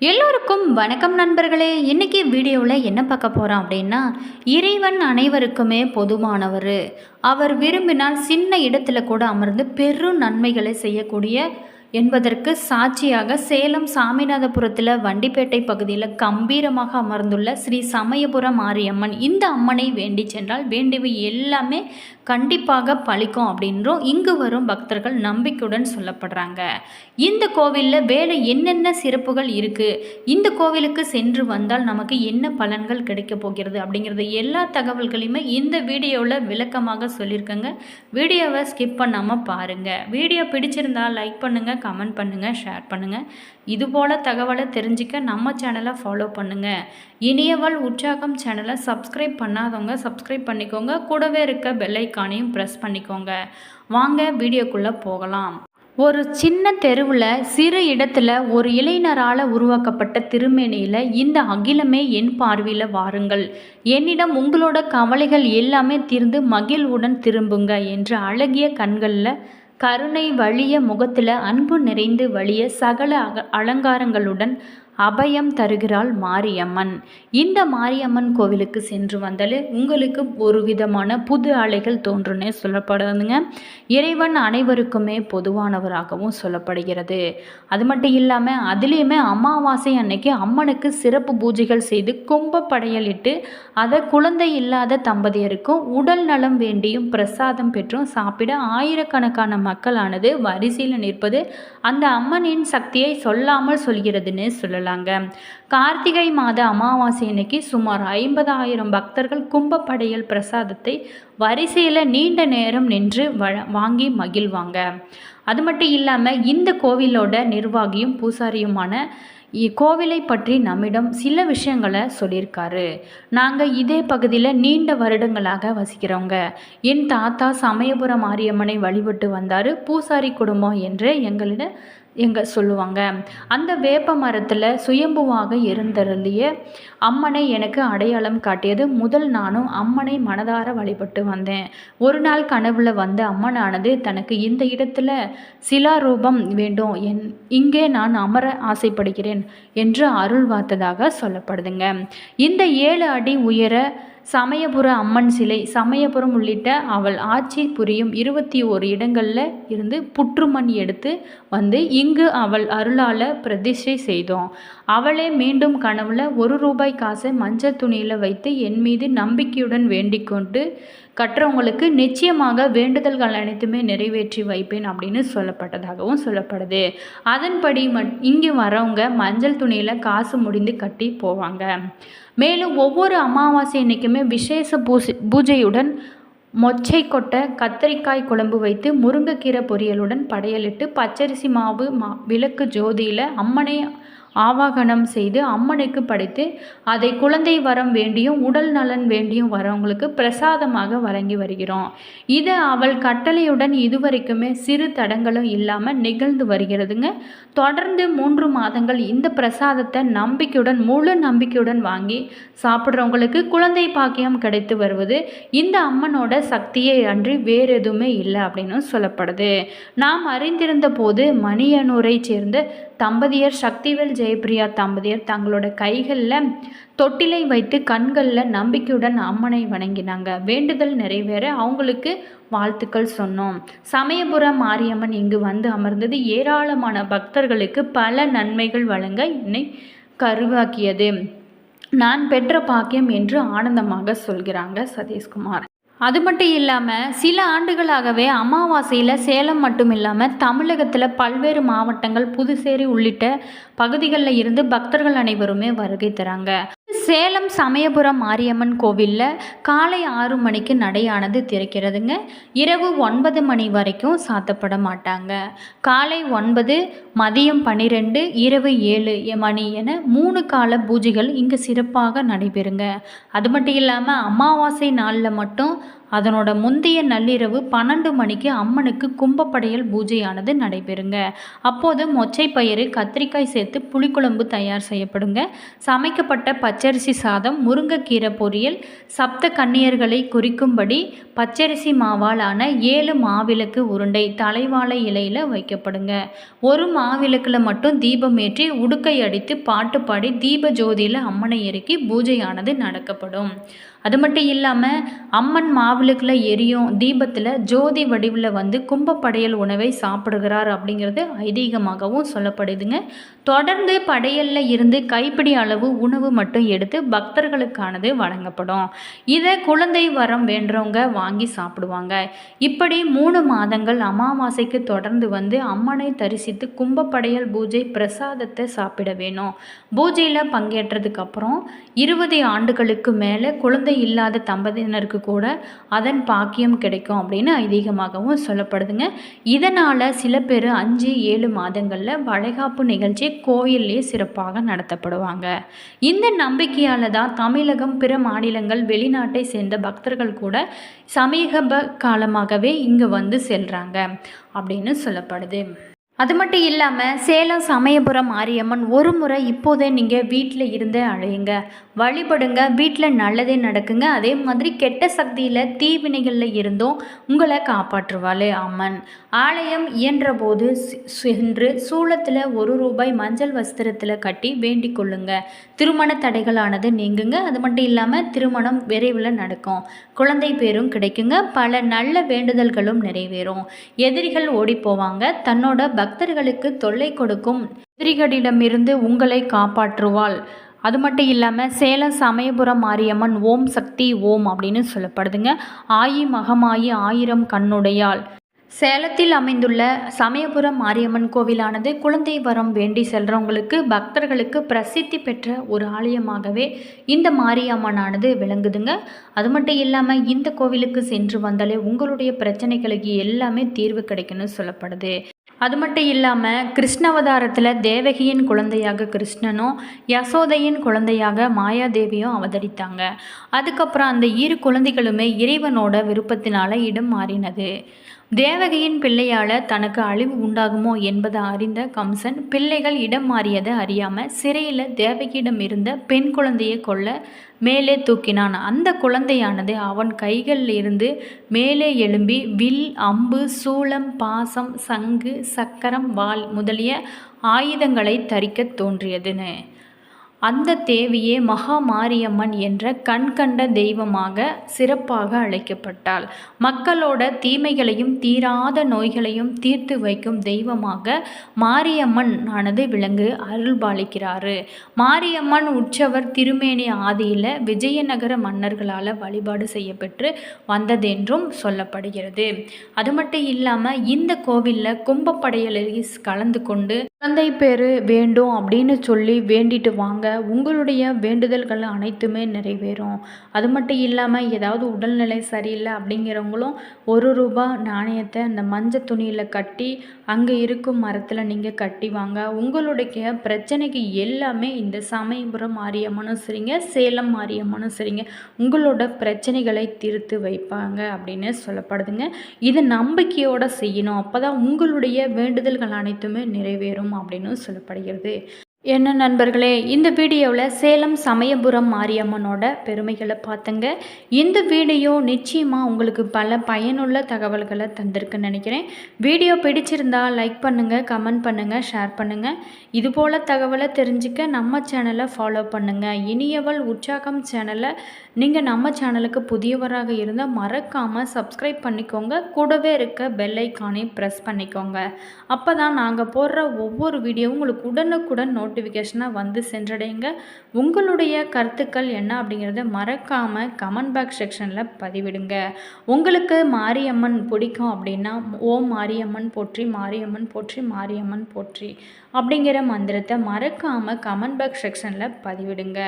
எல்லோருக்கும் வணக்கம் நண்பர்களே. இன்றைக்கி வீடியோவில் என்ன பார்க்க போகிறோம் அப்படின்னா இறைவன் அனைவருக்குமே பொதுவானவர். அவர் விரும்பினால் சின்ன இடத்துல கூட அமர்ந்து பெரும் நன்மைகளை செய்யக்கூடிய என்பதற்கு சாட்சியாக சேலம் சாமிநாதபுரத்தில் வண்டிப்பேட்டை பகுதியில் கம்பீரமாக அமர்ந்துள்ள ஸ்ரீ சமயபுரம் மாரியம்மன் இந்த அம்மனை வேண்டி சென்றால் வேண்டியவை எல்லாமே கண்டிப்பாக பழிக்கும் அப்படின்றும் இங்கு வரும் பக்தர்கள் நம்பிக்கையுடன் சொல்லப்படுறாங்க. இந்த கோவிலில் வேறு என்னென்ன சிறப்புகள் இருக்குது இந்த கோவிலுக்கு சென்று வந்தால் நமக்கு என்ன பலன்கள் கிடைக்க போகிறது அப்படிங்கிறது எல்லா தகவல்களையுமே இந்த வீடியோவில் விளக்கமாக சொல்லியிருக்கேங்க. வீடியோவை ஸ்கிப் பண்ணாமல் பாருங்கள் வீடியோ பிடிச்சிருந்தால் லைக் பண்ணுங்கள் கமெண்ட் பண்ணுங்கள் ஷேர் பண்ணுங்கள் இதுபோல் தகவலை தெரிஞ்சுக்க நம்ம சேனலை ஃபாலோ பண்ணுங்கள் இனியவள் உற்சாகம் சேனலை சப்ஸ்கிரைப் பண்ணாதவங்க சப்ஸ்கிரைப் பண்ணிக்கோங்க. கூடவே இருக்க பெல்லைக்கானையும் ப்ரெஸ் பண்ணிக்கோங்க. வாங்க வீடியோக்குள்ளே போகலாம். ஒரு சின்ன தெருவில் சிறு இடத்துல ஒரு இளைஞரால் உருவாக்கப்பட்ட திருமேனியில் இந்த அகிலமே என் பார்வையில் வாருங்கள். என்னிடம் உங்களோட கவலைகள் எல்லாமே தீர்ந்து மகிழ்வுடன் திரும்புங்க என்ற அழகிய கண்களில் கருணை வழிய முகத்தில் அன்பு நிறைந்து வழிய சகல அக அலங்காரங்களுடன் அபயம் தருகிறாள் மாரியம்மன். இந்த மாரியம்மன் கோவிலுக்கு சென்று வந்தாலே உங்களுக்கு ஒரு விதமான புது அலைகள் தோன்றுனே சொல்லப்படுதுங்க. இறைவன் அனைவருக்குமே பொதுவானவராகவும் சொல்லப்படுகிறது. அது மட்டும் இல்லாமல் அதுலேயுமே அமாவாசை அன்னைக்கு அம்மனுக்கு சிறப்பு பூஜைகள் செய்து கும்ப படையலிட்டு அதை குழந்தை இல்லாத தம்பதியருக்கும் உடல் நலம் வேண்டியும் பிரசாதம் பெற்றும் சாப்பிட ஆயிரக்கணக்கான மக்களானது வரிசையில் நிற்பது அந்த அம்மனின் சக்தியை சொல்லாமல் சொல்கிறதுன்னு சொல்லலாம். சொல்லலாங்க கார்த்திகை மாத அமாவாசை அன்னைக்கு சுமார் ஐம்பதாயிரம் பக்தர்கள் கும்பப்படையல் பிரசாதத்தை வரிசையில் நீண்ட நேரம் நின்று வ வாங்கி மகிழ்வாங்க. அது மட்டும் இல்லாமல் இந்த கோவிலோட நிர்வாகியும் பூசாரியுமான கோவிலை பற்றி நம்மிடம் சில விஷயங்களை சொல்லியிருக்காரு. நாங்கள் இதே பகுதியில் நீண்ட வருடங்களாக வசிக்கிறோங்க என் தாத்தா சமயபுரம் மாரியம்மனை வழிபட்டு வந்தார். பூசாரி குடும்பம் என்று எங்களிடம் எங்க சொல்லுவாங்க? அந்த வேப்ப மரத்தில் சுயம்புவாக இருந்தருளிய அம்மனை எனக்கு அடையாளம் காட்டியது. முதல் நானும் அம்மனை மனதார வழிபட்டு வந்தேன். ஒரு நாள் கனவுல வந்த அம்மனானது தனக்கு இந்த இடத்துல சிலாரூபம் வேண்டும். என் இங்கே நான் அமர ஆசைப்படுகிறேன் என்று அருள் வார்த்ததாக சொல்லப்படுதுங்க. இந்த ஏழு அடி உயர சமயபுர அம்மன் சிலை சமயபுரம் உள்ளிட்ட அவள் ஆட்சி புரியும் இருபத்தி ஓரு இடங்களில் இருந்து புற்றுமண் எடுத்து வந்து இங்கு அவள் அருளால் பிரதிஷ்டை செய்தோம். அவளே மீண்டும் கனவுல ஒரு ரூபாய் காசை மஞ்சள் துணியில் வைத்து என் மீது நம்பிக்கையுடன் வேண்டிக் கொண்டு கற்றவங்களுக்கு நிச்சயமாக வேண்டுதல்கள் அனைத்துமே நிறைவேற்றி வைப்பேன் அப்படின்னு சொல்லப்பட்டதாகவும் சொல்லப்படுது. அதன்படி மட் இங்கே வரவங்க மஞ்சள் துணியில் காசு முடிந்து கட்டி போவாங்க. மேலும் ஒவ்வொரு அமாவாசை அன்னைக்குமே விசேஷ பூசை பூஜையுடன் மொச்சை கொட்டை கத்தரிக்காய் குழம்பு வைத்து முருங்கைக்கீரை பொரியலுடன் படையலிட்டு பச்சரிசி மாவு மா விளக்கு ஜோதியில் அம்மனை ஆவாகனம் செய்து அம்மனுக்கு படைத்து அதை குழந்தை வரம் வேண்டியும் உடல் நலன் வேண்டியும் வரவங்களுக்கு பிரசாதமாக வழங்கி வருகிறோம். இது அவள் கட்டளையுடன் இதுவரைக்குமே சிறு தடங்களும் இல்லாமல் நிகழ்ந்து வருகிறதுங்க. தொடர்ந்து மூன்று மாதங்கள் இந்த பிரசாதத்தை நம்பிக்கையுடன் முழு நம்பிக்கையுடன் வாங்கி சாப்பிட்றவங்களுக்கு குழந்தை பாக்கியம் கிடைத்து வருவது இந்த அம்மனோட சக்தியை அன்றி வேறு எதுவுமே இல்லை அப்படின்னு சொல்லப்படுது. நாம் அறிந்திருந்த போது மணியனூரை சேர்ந்த தம்பதியர் சக்திவேல் ஜெயபிரியா தம்பதியர் தங்களோட கைகளில் தொட்டிலை வைத்து கண்களில் நம்பிக்கையுடன் அம்மனை வணங்கினாங்க. வேண்டுதல் நிறைவேற அவங்களுக்கு வாழ்த்துக்கள் சொன்னோம். சமயபுரம் மாரியம்மன் இங்கு வந்து அமர்ந்தது. ஏராளமான பக்தர்களுக்கு பல நன்மைகள் வழங்க என்னை கருவாக்கியது. நான் பெற்ற பாக்கியம் என்று ஆனந்தமாக சொல்கிறாங்க சதீஷ்குமார். அது மட்டும் இல்லாமல் சில ஆண்டுகளாகவே அமாவாசையில் சேலம் மட்டும் இல்லாமல் தமிழகத்தில் பல்வேறு மாவட்டங்கள் புதுச்சேரி உள்ளிட்ட பகுதிகளில் இருந்து பக்தர்கள் அனைவருமே வருகை தராங்க. சேலம் சமயபுரம் மாரியம்மன் கோவிலில் காலை ஆறு மணிக்கு நடையானது திறக்கிறதுங்க. இரவு ஒன்பது மணி வரைக்கும் சாத்தப்பட மாட்டாங்க. காலை ஒன்பது மதியம் பன்னிரெண்டு இரவு ஏழு மணி என மூணு கால பூஜைகள் இங்கு சிறப்பாக நடைபெறுங்க. அது மட்டும் இல்லாமல் அமாவாசை நாளில் மட்டும் அதனோட முந்தைய நள்ளிரவு பன்னெண்டு மணிக்கு அம்மனுக்கு கும்பப்படையல் பூஜையானது நடைபெறுங்க. அப்போது மொச்சை பயிறு கத்திரிக்காய் சேர்த்து புளிக்குழம்பு தயார் செய்யப்படுங்க. சமைக்கப்பட்ட பச்சரிசி சாதம் முருங்கைக்கீரை பொரியல் சப்த கன்னியர்களை குறிக்கும்படி பச்சரிசி மாவால் ஆன ஏழு மாவிளக்கு உருண்டை தலைவாழை இலையில் வைக்கப்படுங்க. ஒரு மாவிளக்கில் மட்டும் தீபம் ஏற்றி உடுக்கை அடித்து பாட்டு பாடி தீப ஜோதியில் அம்மனை இறக்கி பூஜையானது நடக்கப்படும். அது மட்டும் இல்லாமல் அம்மன் மாவிளக்கில் எரியும் தீபத்தில் ஜோதி வடிவில் வந்து கும்பப்படையல் உணவை சாப்பிடுகிறார் அப்படிங்கிறது ஐதீகமாகவும் சொல்லப்படுதுங்க. தொடர்ந்து படையலில் இருந்து கைப்பிடி அளவு உணவு மட்டும் எடுத்து பக்தர்களுக்கானது வழங்கப்படும். இதை குழந்தை வரம் வேண்டவங்க வாங்கி சாப்பிடுவாங்க. இப்படி மூணு மாதங்கள் அமாவாசைக்கு தொடர்ந்து வந்து அம்மனை தரிசித்து கும்பப்படையல் பூஜை பிரசாதத்தை சாப்பிட வேணும். பூஜையில் பங்கேற்றதுக்கு அப்புறம் இருபது ஆண்டுகளுக்கு மேலே குழந்தை இல்லாத தம்பதியினருக்கு கூட அதன் பாக்கியம் கிடைக்கும் அப்படின்னு ஐதீகமாகவும் சொல்லப்படுதுங்க. இதனால் சில பேர் அஞ்சு ஏழு மாதங்களில் வளைகாப்பு நிகழ்ச்சி கோயிலே சிறப்பாக நடத்தப்படுவாங்க. இந்த நம்பிக்கையால் தான் தமிழகம் பிற மாநிலங்கள் வெளிநாட்டை சேர்ந்த பக்தர்கள் கூட சமீப காலமாகவே இங்கே வந்து செல்கிறாங்க அப்படின்னு சொல்லப்படுது. அது மட்டும் இல்லாமல் சேலம் சமயபுரம் மாரியம்மன் ஒரு முறை இப்போதே நீங்கள் வீட்டில் இருந்தே அழையுங்க வழிபடுங்க வீட்டில் நல்லதே நடக்குங்க. அதே மாதிரி கெட்ட சக்தியில் தீவினைகளில் இருந்தும் உங்களை காப்பாற்றுவாள். அம்மன் ஆலயம் இயன்ற போது சென்று சூளத்தில் ஒரு ரூபாய் மஞ்சள் வஸ்திரத்தில் கட்டி வேண்டிக் கொள்ளுங்க. திருமண தடைகளானது நீங்குங்க. அது மட்டும் இல்லாமல் திருமணம் விரைவில் நடக்கும். குழந்தை பேரும் கிடைக்குங்க. பல நல்ல வேண்டுதல்களும் நிறைவேறும். எதிரிகள் ஓடி போவாங்க. தன்னோட பக்தர்களுக்கு தொல்லை கொடுக்கும். எதிரிகளிடமிருந்து உங்களை காப்பாற்றுவாள். அது மட்டும் இல்லாமல் சேலம் சமயபுரம் மாரியம்மன் ஓம் சக்தி ஓம் அப்படின்னு சொல்லப்படுதுங்க. ஆயி மகமாயி ஆயிரம் கண்ணுடையாள். சேலத்தில் அமைந்துள்ள சமயபுரம் மாரியம்மன் கோவிலானது குழந்தை வரம் வேண்டி செல்கிறவங்களுக்கு பக்தர்களுக்கு பிரசித்தி பெற்ற ஒரு ஆலயமாகவே இந்த மாரியம்மனானது விளங்குதுங்க. அது மட்டும் இல்லாமல் இந்த கோவிலுக்கு சென்று வந்தாலே உங்களுடைய பிரச்சனைகளுக்கு எல்லாமே தீர்வு கிடைக்குன்னு சொல்லப்படுது. அது மட்டும் இல்லாமல் கிருஷ்ணவதாரத்தில் தேவகியின் குழந்தையாக கிருஷ்ணனும் யசோதையின் குழந்தையாக மாயாதேவியும் அவதரித்தாங்க. அதுக்கப்புறம் அந்த இரு குழந்தைகளுமே இறைவனோட விருப்பத்தினால இடம் மாறினது. தேவகியின் பிள்ளையால் தனக்கு அழிவு உண்டாகுமோ என்பதை அறிந்த கம்சன் பிள்ளைகள் இடம் மாறியதை அறியாமல் சிறையில் தேவகியிடம் இருந்த பெண் குழந்தையை கொல்ல மேலே தூக்கினான். அந்த குழந்தையானது அவன் கைகளில் இருந்து மேலே எழும்பி வில் அம்பு சூளம் பாசம் சங்கு சக்கரம் வாள் முதலிய ஆயுதங்களை தரிக்க தோன்றியதுன்னு. அந்த தேவியே மகா மாரியம்மன் என்ற கண்கண்ட தெய்வமாக சிறப்பாக அழைக்கப்பட்டாள். மக்களோட தீமைகளையும் தீராத நோய்களையும் தீர்த்து வைக்கும் தெய்வமாக மாரியம்மன் ஆனது விலங்கு அருள்பாலிக்கிறாரு. மாரியம்மன் உற்சவர் திருமேனி ஆதியில் விஜயநகர மன்னர்களால் வழிபாடு செய்யப்பெற்று வந்ததென்றும் சொல்லப்படுகிறது. அது மட்டும் இல்லாமல் இந்த கோவிலில் கும்பப்படையலில் கலந்து கொண்டு குழந்தை பேர் வேண்டும் அப்படின்னு சொல்லி வேண்டிட்டு வாங்க. உங்களுடைய வேண்டுதல்கள் அனைத்துமே நிறைவேறும். அது மட்டும் இல்லாமல் ஏதாவது உடல்நிலை சரியில்லை அப்படிங்கிறவங்களும் ஒரு ரூபா நாணயத்தை அந்த மஞ்சள் துணியில் கட்டி அங்கே இருக்கும் மரத்தில் நீங்கள் கட்டி வாங்க. உங்களுடைய பிரச்சனைக்கு எல்லாமே இந்த சமயபுரம் மாரியம்மனும் சரிங்க சேலம் மாரியம்மனும் சரிங்க உங்களோட பிரச்சனைகளை தீர்த்து வைப்பாங்க அப்படின்னு சொல்லப்படுதுங்க. இது நம்பிக்கையோடு செய்யணும். அப்போ தான் உங்களுடைய வேண்டுதல்கள் அனைத்துமே நிறைவேறும் அப்படின்னு சொல்லப்படுகிறது. என்ன நண்பர்களே இந்த வீடியோவில் சேலம் சமயபுரம் மாரியம்மனோட பெருமைகளை பார்த்துங்க. இந்த வீடியோ நிச்சயமாக உங்களுக்கு பல பயனுள்ள தகவல்களை தந்திருக்குன்னு நினைக்கிறேன். வீடியோ பிடிச்சிருந்தா லைக் பண்ணுங்கள் கமெண்ட் பண்ணுங்கள் ஷேர் பண்ணுங்கள் இதுபோல் தகவலை தெரிஞ்சுக்க நம்ம சேனலை ஃபாலோ பண்ணுங்கள் இனியவள் உற்சாகம் சேனலை நீங்கள் நம்ம சேனலுக்கு புதியவராக இருந்தால் மறக்காமல் சப்ஸ்கிரைப் பண்ணிக்கோங்க. கூடவே இருக்க பெல்லைக்கானே ப்ரெஸ் பண்ணிக்கோங்க. அப்போ தான் நாங்கள் போடுற ஒவ்வொரு வீடியோவும் உங்களுக்கு உடனுக்குடன் நோட் நோட்டிஃபிகேஷனாக வந்து சென்றடைங்க. உங்களுடைய கருத்துக்கள் என்ன அப்படிங்கிறத மறக்காமல் கமெண்ட் பாக்ஸ் செக்ஷனில் பதிவிடுங்க. உங்களுக்கு மாரியம்மன் பிடிக்கும் அப்படின்னா ஓம் மாரியம்மன் போற்றி மாரியம்மன் போற்றி மாரியம்மன் போற்றி அப்படிங்கிற மந்திரத்தை மறக்காமல் கமெண்ட் பாக்ஸ் செக்ஷனில் பதிவிடுங்க.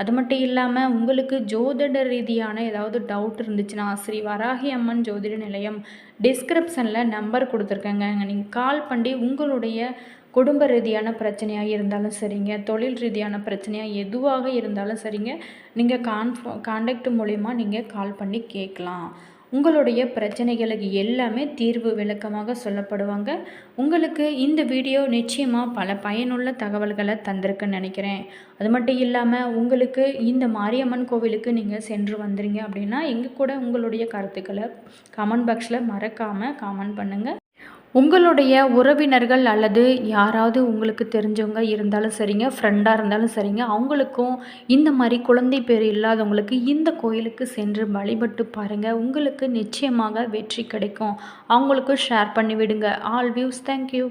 அது மட்டும் இல்லாமல் உங்களுக்கு ஜோதிட ரீதியான ஏதாவது டவுட் இருந்துச்சுன்னா ஸ்ரீ வராகி அம்மன் ஜோதிட நிலையம் டிஸ்கிரிப்ஷனில் நம்பர் கொடுத்துருக்கேங்க. நீங்கள் கால் பண்ணி உங்களுடைய குடும்ப ரீதியான பிரச்சனையாக இருந்தாலும் சரிங்க. தொழில் ரீதியான பிரச்சனையாக எதுவாக இருந்தாலும் சரிங்க. நீங்கள் கான்ஃப காண்டக்ட் மூலிமா நீங்கள் கால் பண்ணி கேட்கலாம். உங்களுடைய பிரச்சனைகளுக்கு எல்லாமே தீர்வு விளக்கமாக சொல்லப்படுவாங்க. உங்களுக்கு இந்த வீடியோ நிச்சயமாக பல பயனுள்ள தகவல்களை தந்திருக்குன்னு நினைக்கிறேன். அது மட்டும் இல்லாமல் உங்களுக்கு இந்த மாரியம்மன் கோவிலுக்கு நீங்கள் சென்று வந்துறீங்க அப்படின்னா எங்கள் கூட உங்களுடைய கருத்துக்களை கமெண்ட் பாக்ஸில் மறக்காமல் காமெண்ட் பண்ணுங்கள் உங்களுடைய உறவினர்கள் அல்லது யாராவது உங்களுக்கு தெரிஞ்சவங்க இருந்தாலும் சரிங்க ஃப்ரெண்டாக இருந்தாலும் சரிங்க அவங்களுக்கும் இந்த மாதிரி குழந்தை பேர் இல்லாதவங்களுக்கு இந்த கோயிலுக்கு சென்று வழிபட்டு பாருங்கள் உங்களுக்கு நிச்சயமாக வெற்றி கிடைக்கும். அவங்களுக்கும் ஷேர் பண்ணி விடுங்க ஆல் வியூஸ் தேங்க்யூ